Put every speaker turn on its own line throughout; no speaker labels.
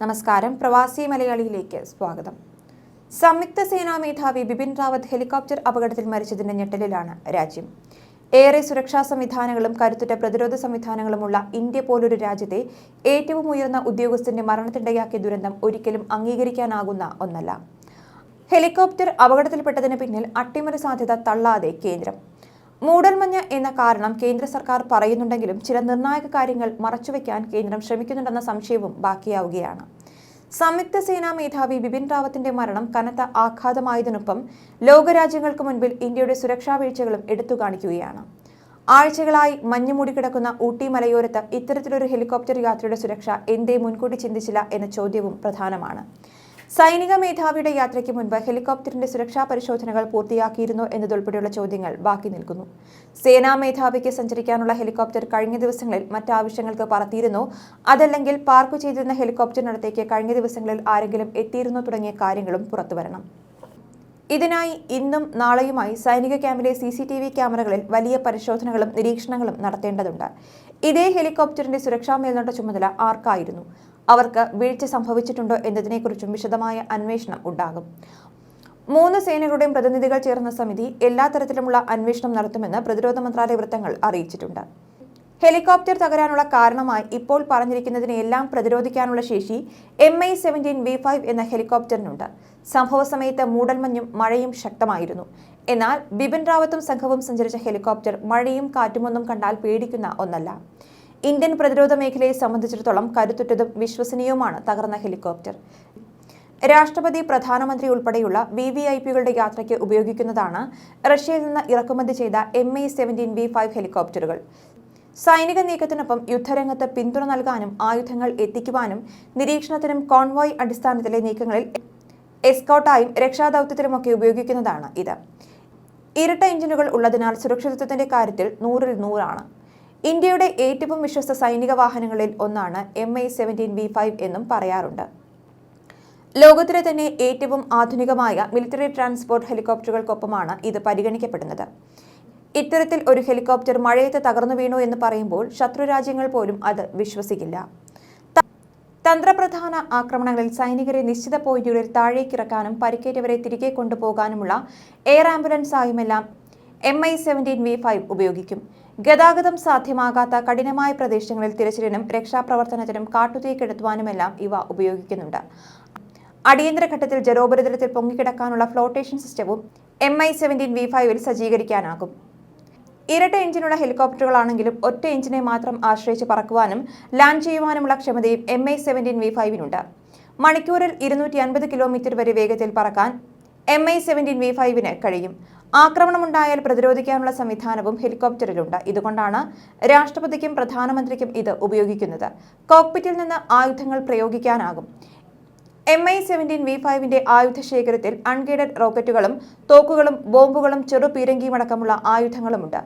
നമസ്കാരം. പ്രവാസി മലയാളിയിലേക്ക് സ്വാഗതം. സംയുക്ത സേനാ മേധാവി ബിപിൻ റാവത്ത് ഹെലികോപ്റ്റർ അപകടത്തിൽ മരിച്ചതിന്റെ ഞെട്ടലിലാണ് രാജ്യം. ഏറെ സുരക്ഷാ സംവിധാനങ്ങളും കരുത്തുറ്റ പ്രതിരോധ സംവിധാനങ്ങളുമുള്ള ഇന്ത്യ പോലൊരു രാജ്യത്തെ ഏറ്റവും ഉയർന്ന ഉദ്യോഗസ്ഥന്റെ മരണത്തിനിടയാക്കിയ ദുരന്തം ഒരിക്കലും അംഗീകരിക്കാനാകുന്ന ഒന്നല്ല. ഹെലികോപ്റ്റർ അപകടത്തിൽപ്പെട്ടതിന് പിന്നിൽ അട്ടിമറി സാധ്യത തള്ളാതെ കേന്ദ്രം. മൂടൽമഞ്ഞ് എന്ന കാരണം കേന്ദ്ര സർക്കാർ പറയുന്നുണ്ടെങ്കിലും ചില നിർണായക കാര്യങ്ങൾ മറച്ചുവെക്കാൻ കേന്ദ്രം ശ്രമിക്കുന്നുണ്ടെന്ന സംശയവും ബാക്കിയാവുകയാണ്. സംയുക്ത സേനാ മേധാവി ബിപിൻ റാവത്തിന്റെ മരണം കനത്ത ആഘാതമായതിനൊപ്പം ലോകരാജ്യങ്ങൾക്ക് മുൻപിൽ ഇന്ത്യയുടെ സുരക്ഷാ വീഴ്ചകളും എടുത്തു കാണിക്കുകയാണ് ആഴ്ചകളായി മഞ്ഞുമൂടി കിടക്കുന്ന ഊട്ടി മലയോരത്ത് ഇത്തരത്തിലൊരു ഹെലികോപ്റ്റർ യാത്രയുടെ സുരക്ഷ എന്തേ മുൻകൂട്ടി ചിന്തിച്ചില്ല എന്ന ചോദ്യവും പ്രധാനമാണ്. സൈനിക മേധാവിയുടെ യാത്രയ്ക്ക് മുൻപ് ഹെലികോപ്റ്ററിന്റെ സുരക്ഷാ പരിശോധനകൾ പൂർത്തിയാക്കിയിരുന്നു എന്നതുൾപ്പെടെയുള്ള ചോദ്യങ്ങൾ ബാക്കി നിൽക്കുന്നു. സേനാ മേധാവിക്ക് സഞ്ചരിക്കാനുള്ള ഹെലികോപ്റ്റർ കഴിഞ്ഞ ദിവസങ്ങളിൽ മറ്റാവശ്യങ്ങൾക്ക് പറത്തിയിരുന്നു. അതല്ലെങ്കിൽ പാർക്ക് ചെയ്തിരുന്ന ഹെലികോപ്റ്ററിനടുത്തേക്ക് കഴിഞ്ഞ ദിവസങ്ങളിൽ ആരെങ്കിലും എത്തിയിരുന്നു തുടങ്ങിയ കാര്യങ്ങളും പുറത്തുവരണം. ഇതിനായി ഇന്നും നാളെയുമായി സൈനിക ക്യാമ്പിലെ സി സി ടി വി ക്യാമറകളിൽ വലിയ പരിശോധനകളും നിരീക്ഷണങ്ങളും നടത്തേണ്ടതുണ്ട്. ഇതേ ഹെലികോപ്റ്ററിന്റെ സുരക്ഷാ മേൽനോട്ട ചുമതല ആർക്കായിരുന്നു? അവർക്ക് വീഴ്ച സംഭവിച്ചിട്ടുണ്ടോ എന്നതിനെക്കുറിച്ചും വിശദമായ അന്വേഷണം ഉണ്ടാകും. മൂന്ന് സേനകളുടെയും പ്രതിനിധികൾ ചേർന്ന സമിതി എല്ലാ തരത്തിലുമുള്ള അന്വേഷണം നടത്തുമെന്ന് പ്രതിരോധ മന്ത്രാലയ വൃത്തങ്ങൾ അറിയിച്ചിട്ടുണ്ട്. ഹെലികോപ്റ്റർ തകരാനുള്ള കാരണമായി ഇപ്പോൾ പറഞ്ഞിരിക്കുന്നതിനെല്ലാം പ്രതിരോധിക്കാനുള്ള ശേഷി M I seventeen V five എന്ന ഹെലികോപ്റ്ററിനുണ്ട്. സംഭവ സമയത്ത് മൂടൽമഞ്ഞും മഴയും ശക്തമായിരുന്നു. എന്നാൽ ബിപിൻ റാവത്തും സംഘവും സഞ്ചരിച്ച ഹെലികോപ്റ്റർ മഴയും കാറ്റുമൊന്നും കണ്ടാൽ പേടിക്കുന്ന ഒന്നല്ല. ഇന്ത്യൻ പ്രതിരോധ മേഖലയെ സംബന്ധിച്ചിടത്തോളം കരുത്തുറ്റതും വിശ്വസനീയവുമാണ് തകർന്ന ഹെലികോപ്റ്റർ. രാഷ്ട്രപതി പ്രധാനമന്ത്രി ഉൾപ്പെടെയുള്ള വി വി ഐ പികളുടെ യാത്രയ്ക്ക് ഉപയോഗിക്കുന്നതാണ് റഷ്യയിൽ നിന്ന് ഇറക്കുമതി ചെയ്ത M I seventeen V five ഹെലികോപ്റ്ററുകൾ. സൈനിക നീക്കത്തിനൊപ്പം യുദ്ധരംഗത്ത് പിന്തുണ നൽകാനും ആയുധങ്ങൾ എത്തിക്കുവാനും നിരീക്ഷണത്തിനും കോൺവോയ് അടിസ്ഥാനത്തിലെ നീക്കങ്ങളിൽ എസ്കോട്ടായും രക്ഷാദൌത്യത്തിലുമൊക്കെ ഉപയോഗിക്കുന്നതാണ് ഇത്. ഇരട്ട എഞ്ചിനുകൾ ഉള്ളതിനാൽ സുരക്ഷിതത്വത്തിന്റെ കാര്യത്തിൽ നൂറിൽ നൂറാണ്. ഇന്ത്യയുടെ ഏറ്റവും വിശ്വസ്ത സൈനിക വാഹനങ്ങളിൽ ഒന്നാണ് M I seventeen V five എന്നും പറയാറുണ്ട്. ലോകത്തിലെ തന്നെ ഏറ്റവും ആധുനികമായ മിലിറ്ററി ട്രാൻസ്പോർട്ട് ഹെലികോപ്റ്ററുകൾക്കൊപ്പമാണ് ഇത് പരിഗണിക്കപ്പെടുന്നത്. ഇത്തരത്തിൽ ഒരു ഹെലികോപ്റ്റർ മഴയത്ത് തകർന്നു വീണു എന്ന് പറയുമ്പോൾ ശത്രുരാജ്യങ്ങൾ പോലും അത് വിശ്വസിക്കില്ല. തന്ത്രപ്രധാന ആക്രമണങ്ങളിൽ സൈനികരെ നിശ്ചിത പോയിന്റുകളിൽ താഴേക്കിറക്കാനും പരിക്കേറ്റവരെ തിരികെ കൊണ്ടുപോകാനുമുള്ള air ambulance ആയുമെല്ലാം M I seventeen V five ഉപയോഗിക്കും. ഗതാഗതം സാധ്യമാകാത്ത കഠിനമായ പ്രദേശങ്ങളിൽ തിരച്ചിലിനും രക്ഷാപ്രവർത്തനത്തിനും കാട്ടുതീ കെടുത്തുവാനുമെല്ലാം ഇവ ഉപയോഗിക്കുന്നുണ്ട്. അടിയന്തര ഘട്ടത്തിൽ ജലോപരിതലത്തിൽ പൊങ്ങിക്കിടക്കാനുള്ള ഫ്ലോട്ടേഷൻ സിസ്റ്റവും എം ഐ സെവന്റീൻ വി ഫൈവിൽ സജ്ജീകരിക്കാനാകും. ഇരട്ട എഞ്ചിനുള്ള ഹെലികോപ്റ്ററുകളാണെങ്കിലും ഒറ്റ എഞ്ചിനെ മാത്രം ആശ്രയിച്ച് പറക്കുവാനും ലാൻഡ് ചെയ്യുവാനുമുള്ള ക്ഷമതയും എം ഐ സെവന്റീൻ വി ഫൈവിനുണ്ട് മണിക്കൂറിൽ ഇരുന്നൂറ്റി അൻപത് കിലോമീറ്റർ വരെ വേഗത്തിൽ പറക്കാൻ എം ഐ സെവന്റീൻ വി ഫൈവിന് കഴിയും. ആക്രമണമുണ്ടായാൽ പ്രതിരോധിക്കാനുള്ള സംവിധാനവും ഹെലികോപ്റ്ററിലുണ്ട്. ഇതുകൊണ്ടാണ് രാഷ്ട്രപതിക്കും പ്രധാനമന്ത്രിക്കും ഇത് ഉപയോഗിക്കുന്നത്. കോക്പിറ്റിൽ നിന്ന് ആയുധങ്ങൾ പ്രയോഗിക്കാനാകും. എം ഐ സെവന്റീൻ വി ഫൈവിന്റെ ആയുധ ശേഖരത്തിൽ അൺഗൈഡഡ് റോക്കറ്റുകളും തോക്കുകളും ബോംബുകളും ചെറു പീരങ്കിയുമടക്കമുള്ള ആയുധങ്ങളുമുണ്ട്.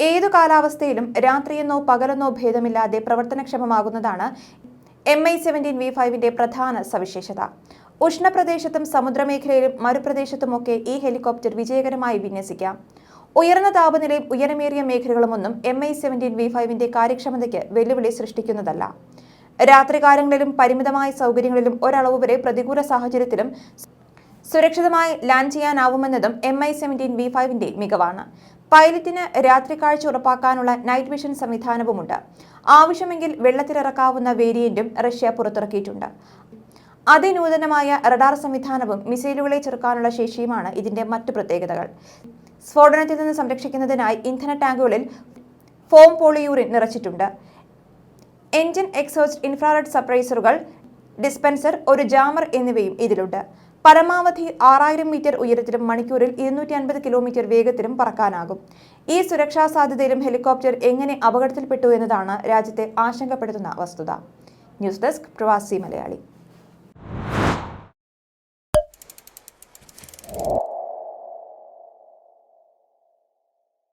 ഏതു കാലാവസ്ഥയിലും രാത്രിയെന്നോ പകലെന്നോ ഭേദമില്ലാതെ പ്രവർത്തനക്ഷമമാകുന്നതാണ് എം ഐ സെവന്റീൻ വി ഫൈവിന്റെ പ്രധാന സവിശേഷത. ഉഷ്ണപ്രദേശത്തും സമുദ്രമേഖലയിലും മരുപ്രദേശത്തുമൊക്കെ ഈ ഹെലികോപ്റ്റർ വിജയകരമായി വിന്യസിക്കാം. ഉയർന്ന താപനിലയും ഉയരമേറിയ മേഖലകളുമൊന്നും എം ഐ സെവന്റീൻ വി ഫൈവിന്റെ കാര്യക്ഷമതയ്ക്ക് വെല്ലുവിളി സൃഷ്ടിക്കുന്നതല്ല. രാത്രികാലങ്ങളിലും പരിമിതമായ സൗകര്യങ്ങളിലും ഒരളവ് വരെ പ്രതികൂല സാഹചര്യത്തിലും സുരക്ഷിതമായി ലാൻഡ് ചെയ്യാനാവുമെന്നതും എം ഐ സെവന്റീൻ വി ഫൈവിന്റെ മികവാണ്. പൈലറ്റിന് രാത്രി കാഴ്ച ഉറപ്പാക്കാനുള്ള നൈറ്റ് വിഷൻ സംവിധാനവുമുണ്ട്. ആവശ്യമെങ്കിൽ വെള്ളത്തിലിറക്കാവുന്ന വേരിയന്റും റഷ്യ പുറത്തിറക്കിയിട്ടുണ്ട്. അതിനൂതനമായ റഡാർ സംവിധാനവും മിസൈലുകളെ ചെറുക്കാനുള്ള ശേഷിയുമാണ് ഇതിന്റെ മറ്റു പ്രത്യേകതകൾ. സ്ഫോടനത്തിൽ നിന്ന് സംരക്ഷിക്കുന്നതിനായി ഇന്ധന ടാങ്കുകളിൽ ഫോം പോളിയൂറിൻ നിറച്ചിട്ടുണ്ട്. എഞ്ചിൻ എക്സോസ്റ്റ് ഇൻഫ്രാറെഡ് സപ്രൈസറുകൾ ഡിസ്പെൻസർ ഒരു ജാമർ എന്നിവയും ഇതിലുണ്ട്. പരമാവധി ആറായിരം മീറ്റർ ഉയരത്തിലും മണിക്കൂറിൽ ഇരുന്നൂറ്റി അൻപത് കിലോമീറ്റർ വേഗത്തിലും പറക്കാനാകും. ഈ സുരക്ഷാ സാധ്യതയിലും ഹെലികോപ്റ്റർ എങ്ങനെ അപകടത്തിൽപ്പെട്ടു എന്നതാണ് രാജ്യത്തെ ആശങ്കപ്പെടുത്തുന്ന വസ്തുത. ന്യൂസ് ഡെസ്ക് പ്രവാസി മലയാളി.